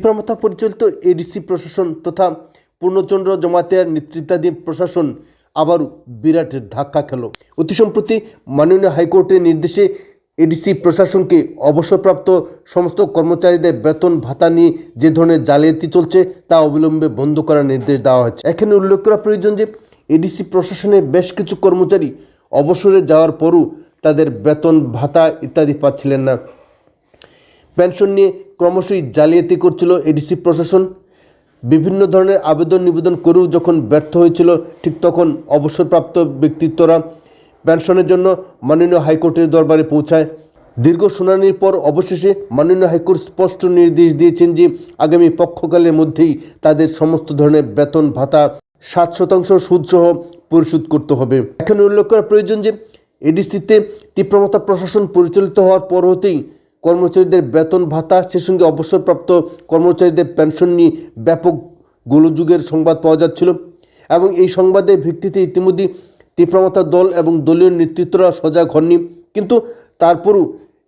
তীব্রমতা পরিচালিত এডিসি প্রশাসন তথা পূর্ণচন্দ্র জমাতিয়ার নেতৃত্বাধীন প্রশাসন আবারও বিরাট ধাক্কা খেল। অতি সম্প্রতি মাননীয় হাইকোর্টের নির্দেশে এডিসি প্রশাসনকে অবসরপ্রাপ্ত সমস্ত কর্মচারীদের বেতন ভাতা নিয়ে যে ধরনের জালিয়াতি চলছে তা অবিলম্বে বন্ধ করার নির্দেশ দেওয়া হয়েছে। এখানে উল্লেখ করা প্রয়োজন যে এডিসি প্রশাসনের বেশ কিছু কর্মচারী অবসরে যাওয়ার পরও তাদের বেতন, ভাতা ইত্যাদি পাচ্ছিলেন না। পেনশন নিয়ে ক্রমশই জালিয়াতি করছিল এডিসি প্রশাসন। বিভিন্ন ধরনের আবেদন নিবেদন করেও যখন ব্যর্থ হয়েছিল, ঠিক তখন অবসরপ্রাপ্ত ব্যক্তিত্বরা পেনশনের জন্য মাননীয় হাইকোর্টের দরবারে পৌঁছায়। দীর্ঘ শুনানির পর অবশেষে মাননীয় হাইকোর্ট স্পষ্ট নির্দেশ দিয়েছেন যে, আগামী পক্ষকালের মধ্যেই তাদের সমস্ত ধরনের বেতন, ভাতা, সাত শতাংশ সুদসহ পরিশোধ করতে হবে। এখানে উল্লেখ করা প্রয়োজন যে এডিসিতে তীব্রমতা প্রশাসন পরিচালিত হওয়ার পর হতেই কর্মচারীদের বেতন ভাতা, সে সঙ্গে অবসরপ্রাপ্ত কর্মচারীদের পেনশন নিয়ে ব্যাপক গোলযুগের সংবাদ পাওয়া যাচ্ছিল এবং এই সংবাদের ভিত্তিতে ইতিমধ্যে তীব্রমতা দল এবং দলীয় নেতৃত্বরা সজাগ হননি। কিন্তু তারপরও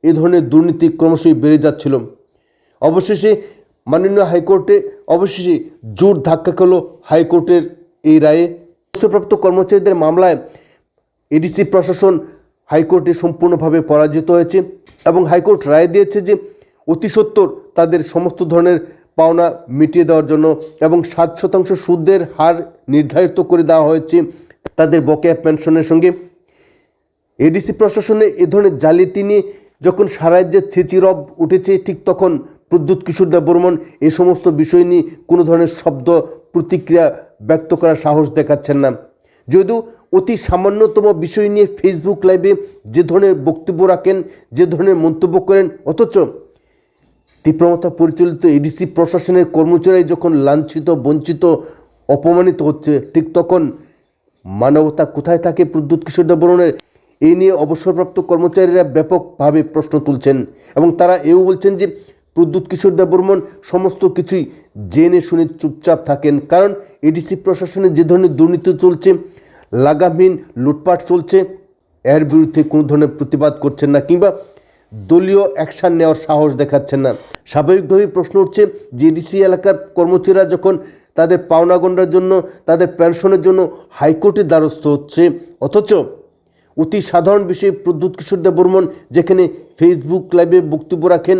এ ধরনের দুর্নীতি ক্রমশই বেড়ে যাচ্ছিল। অবশেষে মাননীয় হাইকোর্টে, অবশেষে জোর ধাক্কা খেল হাইকোর্টের এই রায়ে। অবসরপ্রাপ্ত কর্মচারীদের মামলায় এডিসি প্রশাসন হাইকোর্টে সম্পূর্ণভাবে পরাজিত হয়েছে এবং হাইকোর্ট রায় দিয়েছে যে অতি সত্বর তাদের সমস্ত ধরনের পাওনা মিটিয়ে দেওয়ার জন্য এবং সাত শতাংশ সুদের হার নির্ধারিত করে দেওয়া হয়েছে তাদের বকেয়া পেনশনের সঙ্গে। এডিসি প্রশাসনে এ ধরনের জালিয়াতি নিয়ে যখন সারা রাজ্যে ছেচিরব উঠেছে, ঠিক তখন প্রদ্যুৎ, কিশোর দেব বর্মন এ সমস্ত বিষয় নিয়ে কোনো ধরনের শব্দ প্রতিক্রিয়া ব্যক্ত করার সাহস দেখাচ্ছেন না। যদিও অতি সামান্যতম বিষয় নিয়ে ফেসবুক লাইভে যে ধরনের বক্তব্য রাখেন, যে ধরনের মন্তব্য করেন, অথচ তীব্রমতা পরিচালিত এডিসি প্রশাসনের কর্মচারী যখন লাঞ্ছিত, বঞ্চিত, অপমানিত হচ্ছে, ঠিক তখন মানবতা কোথায় থাকে প্রদ্যুৎ কিশোর দেব বর্মনের এই নিয়ে অবসরপ্রাপ্ত কর্মচারীরা ব্যাপকভাবে প্রশ্ন তুলছেন এবং তারা এও বলছেন যে প্রদ্যুৎ কিশোর দেব বর্মন সমস্ত কিছুই জেনে শুনে চুপচাপ থাকেন। কারণ এডিসি প্রশাসনে যে ধরনের দুর্নীতি চলছে লাগামহীন লুটপাট চলছে। এর বিরুদ্ধে কোনো ধরনের প্রতিবাদ করছেন না কিংবা দলীয় অ্যাকশান নেওয়ার সাহস দেখাচ্ছেন না। স্বাভাবিকভাবেই প্রশ্ন উঠছে যে এডিসি এলাকার কর্মচারীরা যখন তাদের পাওনা গণ্ডার জন্য, তাদের পেনশনের জন্য হাইকোর্টের দ্বারস্থ হচ্ছে। অথচ অতি সাধারণ বিষয়ে প্রদ্যুৎ কিশোর দেব বর্মন, যেখানে ফেসবুক লাইভে বক্তব্য রাখেন,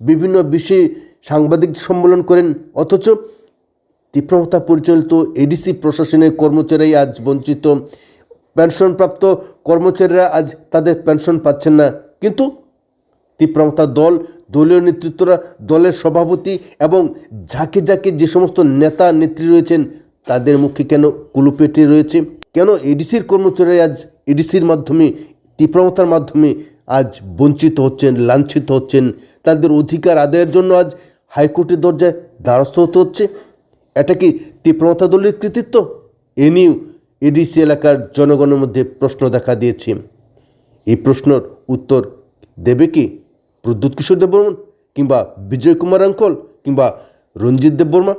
বিভিন্ন বিষয়ে সাংবাদিক সম্মেলন করেন, অথচ তীব্রতা পরিচালিত এডিসি প্রশাসনের কর্মচারী আজ বঞ্চিত। পেনশনপ্রাপ্ত কর্মচারীরা আজ তাদের পেনশন পাচ্ছেন না। কিন্তু তীব্রমতা দল, দলীয় নেতৃত্বরা, দলের সভাপতি এবং ঝাঁকে ঝাঁকে যে সমস্ত নেতা, নেত্রী রয়েছেন, তাদের মুখে কেন কুলুপেটে রয়েছে? কেন এডিসির কর্মচারী আজ এডিসির মাধ্যমে তীব্রমতার মাধ্যমে আজ বঞ্চিত হচ্ছেন, লাঞ্ছিত হচ্ছেন? তাদের অধিকার আদায়ের জন্য আজ হাইকোর্টের দরজায় দ্বারস্থ হতে হচ্ছে। এটা কি তীব্রমতা দলের কৃতিত্ব? এ নিয়েও এডিসি এলাকার জনগণের মধ্যে প্রশ্ন দেখা দিয়েছে। এই প্রশ্নর উত্তর দেবে কি প্রদ্যুৎ কিশোর দেববর্মন কিংবা বিজয় কুমার আঙ্কল কিংবা রঞ্জিত দেব বর্মা